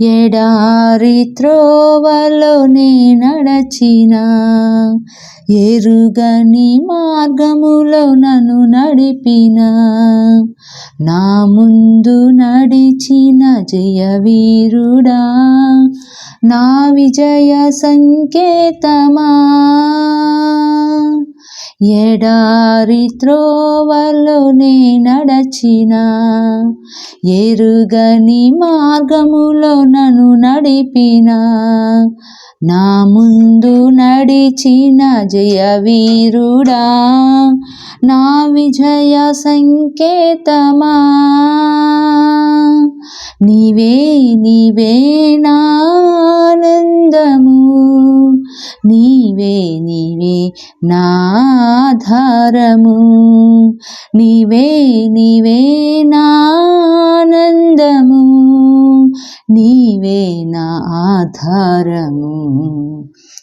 ఎడారి త్రోవలోనే నడచిన ఎరుగని మార్గములో నన్ను నడిపిన. నా ముందు నడిచిన జయవీరుడా నా విజయ సంకేతమా. ఎడారి త్రోవలోనే నడచిన ఎరుగని మార్గములో నన్ను నడిపిన. నా ముందు నడిచిన జయ వీరుడా నా విజయ సంకేతమా. నీవే నీవే నానందము నీవే నీవే ఆధారము. నీవే నీవే నానందము నీవే నా ఆధారము.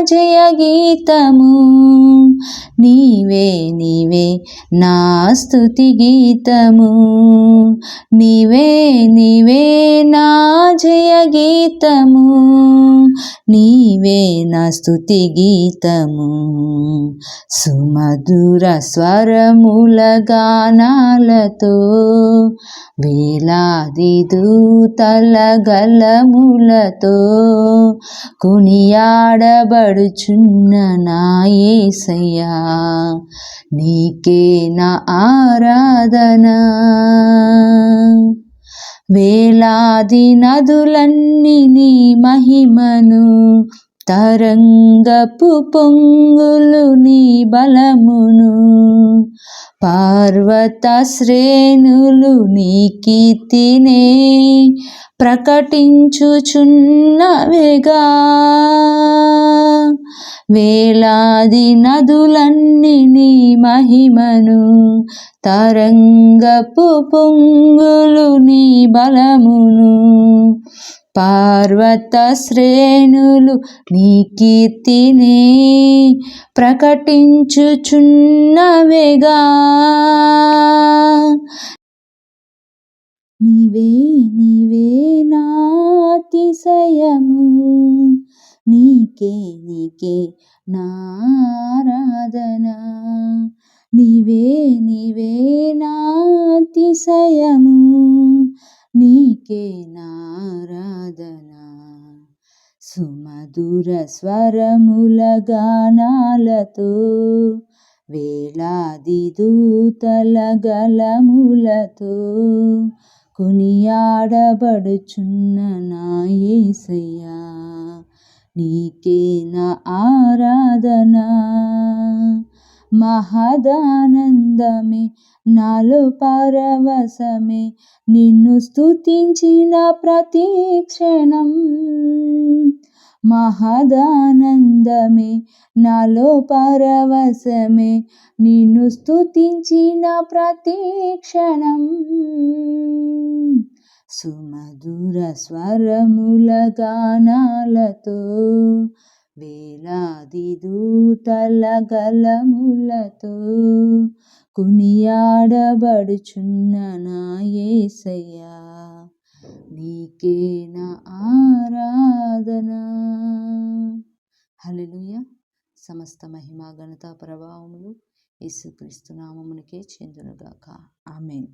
జయ గీతము. నీవే నీవే నా స్తుతి గీతము. నీవే నీవే నా జయ గీతము. నీవే నా స్తుతి గీతము. సుమధుర స్వరముల గానాలతో వేలాది దూతల గలములతో పాడుచున్న నా ఏసయ్యా నీకే నా ఆరాధన. వేలాది నదులన్నీ నీ మహిమను తరంగపు పొంగులు నీ బలమును. పార్వత శ్రేణులు నీ కీర్తినే ప్రకటించుచున్నవేగా వేలాది నదులన్నీ నీ మహిమను తరంగపు పొంగులు నీ బలమును పార్వత శ్రేణులు నీ కీర్తినే ప్రకటించుచున్నవేగా నీవే నీవే నాతిశయము. నీకే నీకే నారాధన. నీవే నీవే నాతిశయము. నీకే నా సుమధుర స్వరముల గానాలతో వేలాది దూతల గలములతో కొనియాడబడుచున్న నా యేసయ్యా నీకే నా ఆరాధన. మహదానందమే నాలో పరవశమే నిన్ను స్తుతించిన ప్రతి క్షణం. మహదానందమే నాలో పరవశమే నిన్ను స్తుతించిన ప్రతీక్షణం సుమధుర స్వరముల గానాలతో వేలాది దూతల గలములతో కునియాడబడుచున్న నా ఏసయ్యా నీకే నా సమస్త మహిమ ఘనత ప్రభావములు యేసుక్రీస్తు నామమునికే చెందునుగాక. ఆమెన్.